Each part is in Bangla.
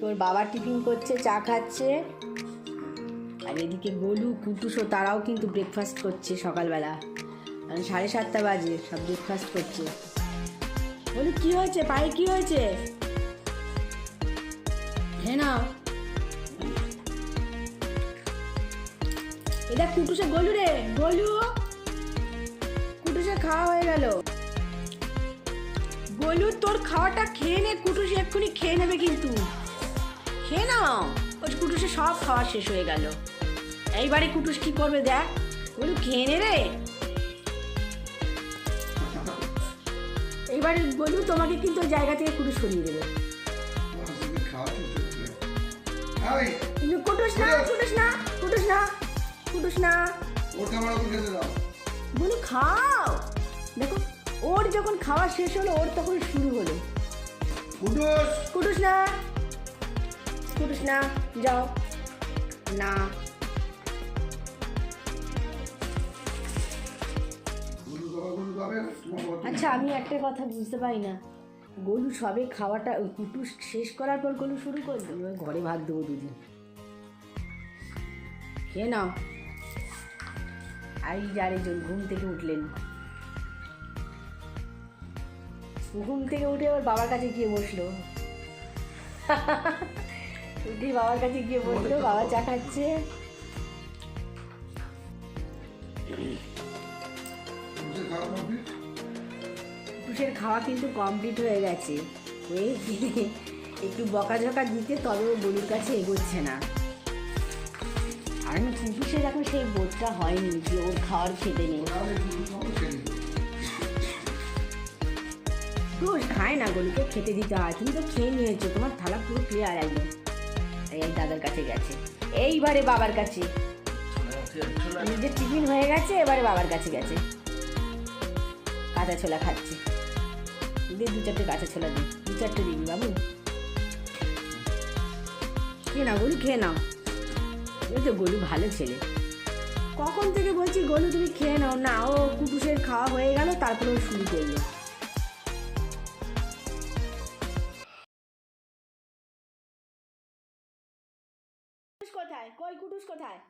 এদিকে ওর বাবা টিফিন করছে, চা খাচ্ছে। আর এদিকে গোলু কুটুসও তারাও কিন্তু ব্রেকফাস্ট করছে সকালবেলা। কারণ সাড়ে সাতটা বাজে, সব ব্রেকফাস্ট করছে। বলি, কি হয়েছে? পায়ে কি হয়েছে? হ্যাঁ এটা কুটুসে গোলু রে, গোলু। কুটুসে খাওয়া হয়ে গেল। গোলু, তোর খাওয়াটা খেয়ে নে, কুটুসে এক্ষুনি খেয়ে নেবে কিন্তু। খেয়ে নাও। ওই কুটুসে সব খাওয়া শেষ হয়ে গেল। এইবারে কুটুস কি করবে দেখ। গোলু খেয়ে নে রে। এইবারে গোলু তোমাকে কিন্তু জায়গা থেকে কুটুস সরিয়ে দেবে। কুটুস না কুটুস না কুটুস না কুটুস না। বলি খাও। দেখো ওর যখন খাওয়া শেষ হলো ওর তখন শুরু হলো। কুটুস, কুটুস না। কুটুস না, যাও। না। আচ্ছা আমি একটা কথা বুঝতে পারি না। গলু সবে খাওয়াটা, কুটুস শেষ করার পর গলু শুরু এবার ঘরে ভাত দেবো দুদিন। খেয়ে নাও। আর, এই যে আরেকজন ঘুম থেকে উঠলেন। ঘুম থেকে উঠে ওর বাবার কাছে গিয়ে বসল। উঠে বাবার কাছে গিয়ে বসল বাবা চা খাচ্ছে। কুটুসের খাওয়া? কিন্তু কমপ্লিট হয়ে গেছে। হয়ে গিয়ে একটু বকাঝকা দিতে তবে ও গরুর কাছে এগোচ্ছে না। আর আমি কুটুসের এখন সেই বোধটা হয়নি যে ওর খাওয়ার খেতে নেই। রোজ খায় না গরুকে খেতে দিতে হয়। তুমি তো খেয়ে নিয়েছো তোমার থালা পুরো ক্লিয়ার একদম। এই দাদার কাছে গেছে। এইবারে বাবার কাছে। নিজের টিফিন হয়ে গেছে, এবারে বাবার কাছে গেছে। কাঁচা ছোলা খাচ্ছে। দে দু চারটে কাঁচা ছোলা দিই। দু চারটে দিবি বাবু? খেয়ে নাও গলু খেয়ে নাও। এই তো গলু ভালো ছেলে। কখন থেকে বলছি গলু তুমি খেয়ে নাও। না, ও কুটুসের খাওয়া হয়ে গেল, তারপরে ও শুরু করল। কোথায়? কই কুটুস কোথায়?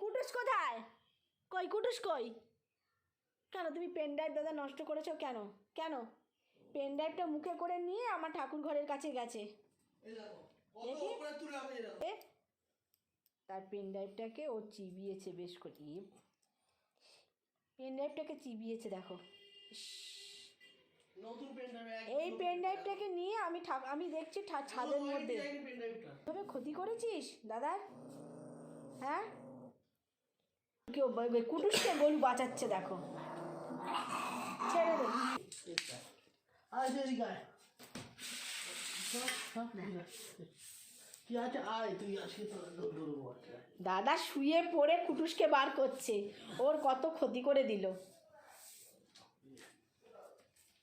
কুটুস কোথায়? কই কুটুস কই? কেন তুমি পেন ড্রাইভ দাদা নষ্ট করেছ কেন? কেন? পেন ড্রাইভটা মুখে করে নিয়ে আমার ঠাকুর ঘরের কাছে গেছে। তার পেন ড্রাইভটাকে ও চিবিয়েছে বেশ করে পেন ড্রাইভটাকে চিবিয়েছে দেখো। ইস, এই পেন ড্রাইভটাকে নিয়ে আমি আমি দেখছি ছাদের মধ্যে। তবে ক্ষতি করেছিস দাদার হ্যাঁ? কেউ কুটুসকে গরু বাঁচাচ্ছে দেখো। ছেড়ে দে। দাদা শুয়ে পড়ে কুটুসকে বার করছে। ওর কত ক্ষতি করে দিল কত ক্ষতি করে দিল কি হয়েছে রে? এই এই যে বল তুই ওটা তুই বল এই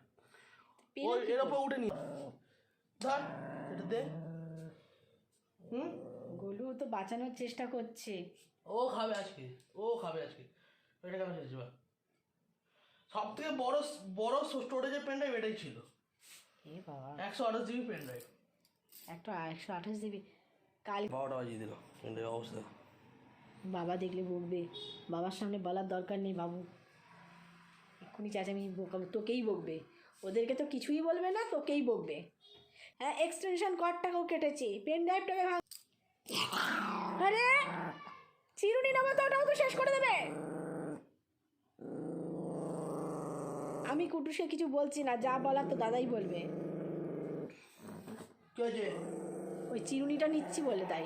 ওই এর উপর উঠে নি। ধর এটা দে। হুম? গোলু তো বাঁচানোর চেষ্টা করছে। ও খাবে আজকে ও খাবে আজকে। এটা কেন খেয়েছি সব থেকে বড় বড় স্টোরেজের পেন ড্রাইভ এটাই ছিল। এ বাবা। একশো আঠাশ জিবি পেন ড্রাইভ একটা একশো আঠাশ দিবি কাল বারোটা বাজিয়ে দিল পেন ড্রাইভ অবস্থা। বাবা দেখলে বকবে। বাবার সামনে বলার দরকার নেই বাবু। এক্ষুনি চেঁচামি বকাবো তোকেই বকবে। ওদেরকে তো কিছুই বলবে না তোকেই বকবে। হ্যাঁ এক্সটেনশন কর্ডটাকেও কেটেছি। পেন ড্রাইভটাকে ভাঙ আরে চিরুনি নেব তো ওটাও তো শেষ করে দেবে। আমি কুটুসে কিছু বলছি না যা বলার তো দাদাই বলবে। ওই চিরুনিটা নিচ্ছি বলে তাই।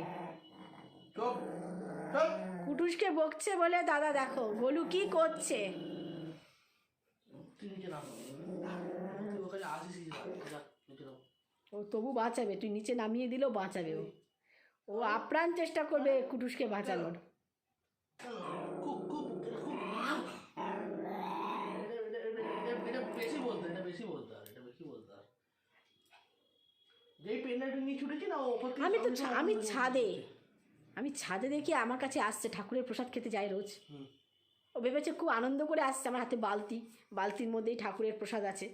কুটুসকে বকছে বলে দাদা দেখো গোলু কি করছে তুই নিচে নাম তুই ওখানে আসিস যা নিচে নাম ও তবু বাঁচাবে তুই নিচে নামিয়ে দিলেও বাঁচাবে ও। ও আপ্রাণ চেষ্টা করবে কুটুসকে বাঁচানোর। আমি তো আমি ছাদে। আমি ছাদে দেখি আমার কাছে আসছে ঠাকুরের প্রসাদ খেতে যায় রোজ। ও ভেবেছে খুব আনন্দ করে আসছে আমার হাতে বালতি। বালতির মধ্যেই ঠাকুরের প্রসাদ আছে।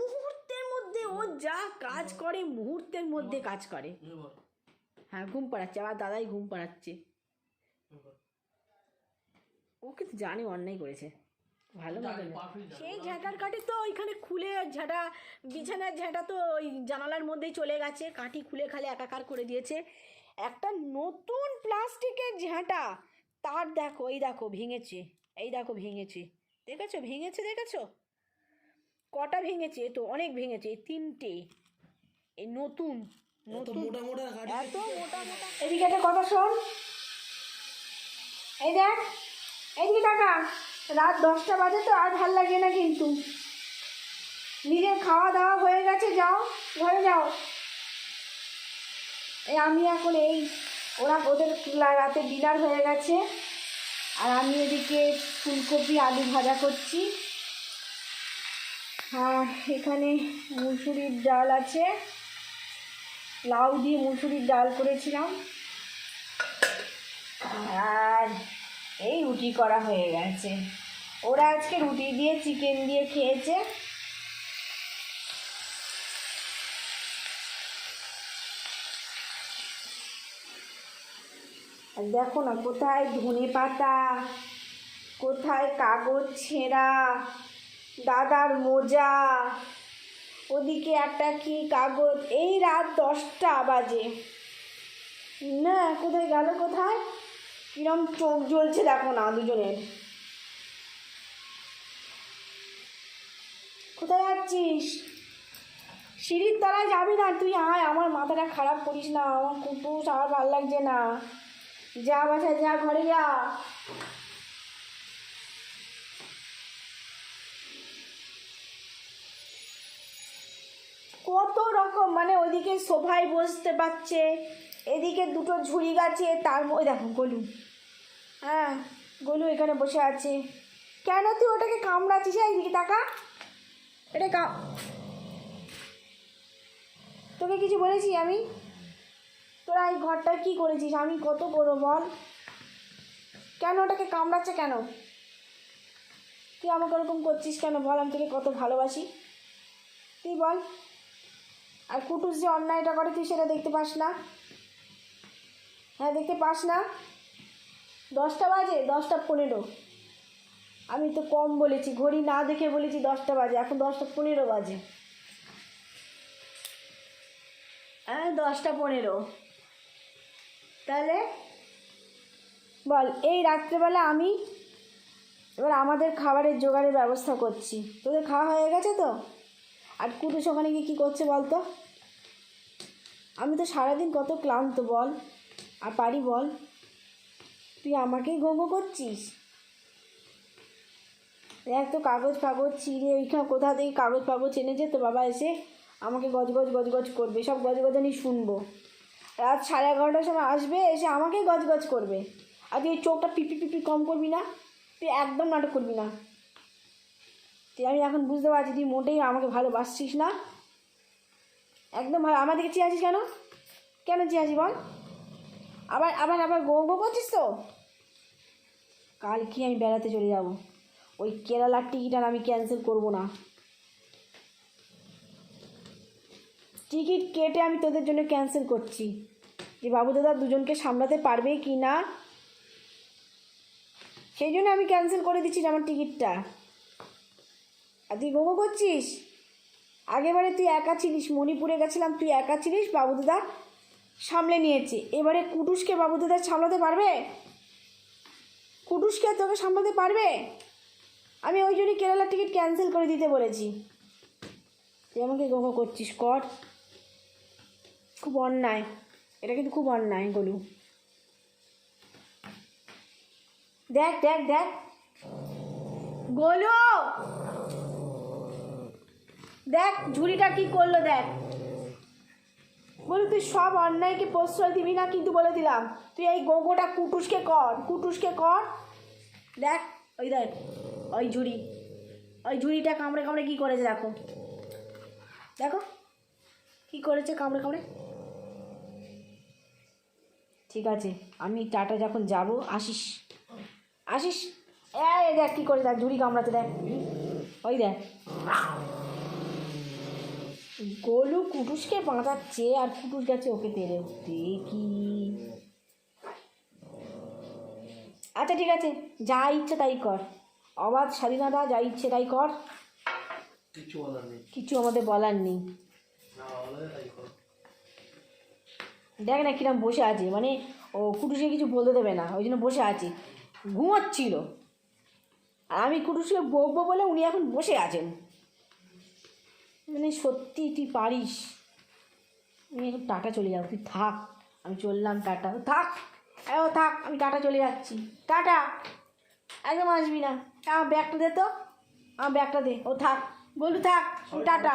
মধ্যে ও যা কাজ করে মুহূর্তের মধ্যে কাজ করে। হ্যাঁ ঘুম পাড়াচ্ছে। আবার দাদাই ঘুম পাড়াচ্ছে। এই বল। ও কিন্তু জানে অন্যায় করেছে। ভালো। সেই ঝাঁটার কাঠি তো ওইখানে খুলে ঝাঁটা বিছানার ঝাঁটা তো ওই জানালার মধ্যেই চলে গেছে। কাঠি খুলে খালে একাকার করে দিয়েছে। একটা নতুন প্লাস্টিকের ঝাঁটা। তার দেখো এই দেখো ভেঙেছে। এই দেখো ভেঙেছে। দেখেছ? ভেঙেছে দেখেছ? কটা ভেঙেছে? তো অনেক ভেঙেছে তিনটে। এই নতুন নতুন। মোটা মোটা গাড়ি। এত মোটা মোটা। এদিকে একটা কথা শোন। এই দেখ এইদিকে টাকা রাত দশটা বাজে তো আর ভালো লাগে না কিন্তু। নিজের খাওয়া দাওয়া হয়ে গেছে যাও ঘরে যাও। এই আমি এখন এই ওরা ওদের রাতে ডিনার হয়ে গেছে। আর আমি এদিকে ফুলকপি আলু ভাজা করছি। আর এখানে মুসুরির ডাল আছে। লাউ দিয়ে মুসুরির ডাল করেছিলাম। আর এই রুটি করা হয়ে গেছে। ওরা আজকে রুটি দিয়ে চিকেন দিয়ে খেয়েছে। দেখো না, কোথায় ধনে পাতা কোথায় কাগজ ছেঁড়া দাদার মোজা। ওদিকে একটা কি কাগজ? এই রাত দশটা বাজে। না, কোথায় গেল, কোথায়? কিরম চোখ জ্বলছে দেখো না দুজনের। কোথায় যাচ্ছিস? সিঁড়ির তলায় যাবি না তুই? আয়, আমার মাথাটা খারাপ করিস না। আমার কুটুস আমার ভালো লাগছে না। যা বাসায়, যা ঘরে যা। কত রকম মানে ওইদিকে সোফায় বসতে পারছে, এদিকে দুটো ঝুড়ি গাছে, তার মধ্যে দেখো গলু। হ্যাঁ গলু এখানে বসে আছে। কেন তুই ওটাকে কামড়াচ্ছিস? এইদিকে টাকা এটা কাম তোকে কিছু বলেছি আমি? তোরা এই ঘরটা কি করেছিস? আমি কত বড়, বল। কেন ওটাকে কামড়াচ্ছে কেন? তুই আমাকে ওরকম করছিস কেন? বল, আমি তোকে কত ভালোবাসি। তুই বল। আর কুটুস যে অন্যায়টা করে তুই সেটা দেখতে পাস না। হ্যাঁ দেখতে পাস না? দশটা বাজে? দশটা পনেরো। আমি তো কম বলেছি, ঘড়ি না দেখে বলেছি দশটা বাজে, এখন দশটা পনেরো বাজে। হ্যাঁ দশটা পনেরো। তাহলে বল, এই রাত্রেবেলা আমি এবার আমাদের খাবারের জোগাড়ের ব্যবস্থা করছি। তোদের খাওয়া হয়ে গেছে তো? আর কুটুস ওখানে গিয়ে কী করছে বল তো আমি তো সারাদিন কত ক্লান্ত, বল। আর পারি, বল। তুই আমাকেই ঘোঘো করছিস? দেখ তো, কাগজ ফাগজ ছিঁড়ে ওইখানে কোথা থেকে কাগজ ফাগজ এনেছে তো বাবা এসে আমাকে গজগজ গজগজ করবে, সব গজগজানি শুনব। রাত সাড়ে এগারোটার সময় আসবে, এসে আমাকেই গজগজ করবে। আর তুই চোখটা পিপি পিপি কম করবি না, তুই একদম নাটক করবি না। তুই আমি এখন বুঝতে পারছি, তুই মোটেই আমাকে ভালোবাসছিস না। একদম ভালো। আমার দিকে চেয়ে আছিস কেন? কেন চেয়ে আছিস বল? আবার আবার আবার গো গো করছিস তো? কালকে আমি বেড়াতে চলে যাব। ওই কেরালার টিকিট আর আমি ক্যান্সেল করব না। টিকিট কেটে আমি তোদের জন্য ক্যান্সেল করছি। যে বাবু দাদা দুজনকে সামলাতে পারবে কি না, সেই জন্য আমি ক্যান্সেল করে দিচ্ছি আমার টিকিটটা। আর তুই গোগো করছিস? আগেবারে তুই একা ছিলিস মণিপুরে গেছিলাম, তুই একা ছিলিস বাবু দাদা সামলে নিয়েছে। এবারে কুটুসকে বাবু দাদা সামলাতে পারবে? কুটুসকে তোকে সামলাতে পারবে? আমি ওই জন্যই কেরালার টিকিট ক্যান্সেল করে দিতে বলেছি। তুই আমাকে গোগো করছিস, কর। খুব অন্যায়। এটা কিন্তু খুব অন্যায়, গলু। দেখ দেখ দেখ। গোলু! দেখ, ঝুড়িটা কি করল দেখ। বলি, তুই সব অন্যায়কে প্রশ্রয় দিবি না? কিন্তু বলে দিলাম, তুই এই গোগোটা কুটুসকে কর কুটুসকে কর। দেখ, ওই দেখ, ওই ঝুড়ি, ওই ঝুড়িটা কামড়ে কামড়ে কী করেছে দেখো। দেখো, কী করেছে কামড়ে কামড়ে। ঠিক আছে, আমি টাটা যখন যাব, আসিস। আসিস। এ দেখ কী করে দেখ, ঝুড়ি কামড়াতে দেখ। ওই দেখ। গোলু কুটুসকে বাঁচাচ্ছে আর কুটুস গেছে ওকে তেড়ে উঠতে। কি? আচ্ছা ঠিক আছে যা ইচ্ছে তাই কর। অবাধ স্বাধীনতা যা ইচ্ছে তাই কর। কিছু বলার নেই। কিছু আমাদের বলার নেই। দেখ না কিরম বসে আছে মানে ও কুটুসকে কিছু বলতে দেবে না ওই জন্য বসে আছে। ঘুমাচ্ছিল। আর আমি কুটুসকে বকবো বলে উনি এখন বসে আছেন। মানে সত্যি তুই পারিস? আমি এখন টাটা চলে যাব। তুই থাক আমি চললাম টাটা। ও থাক এ ও থাক আমি টাটা চলে যাচ্ছি। টাটা। একদম আসবি না। আমার ব্যাগটা দে তো। আমার ব্যাগটা দে। ও থাক বলু থাক টাটা।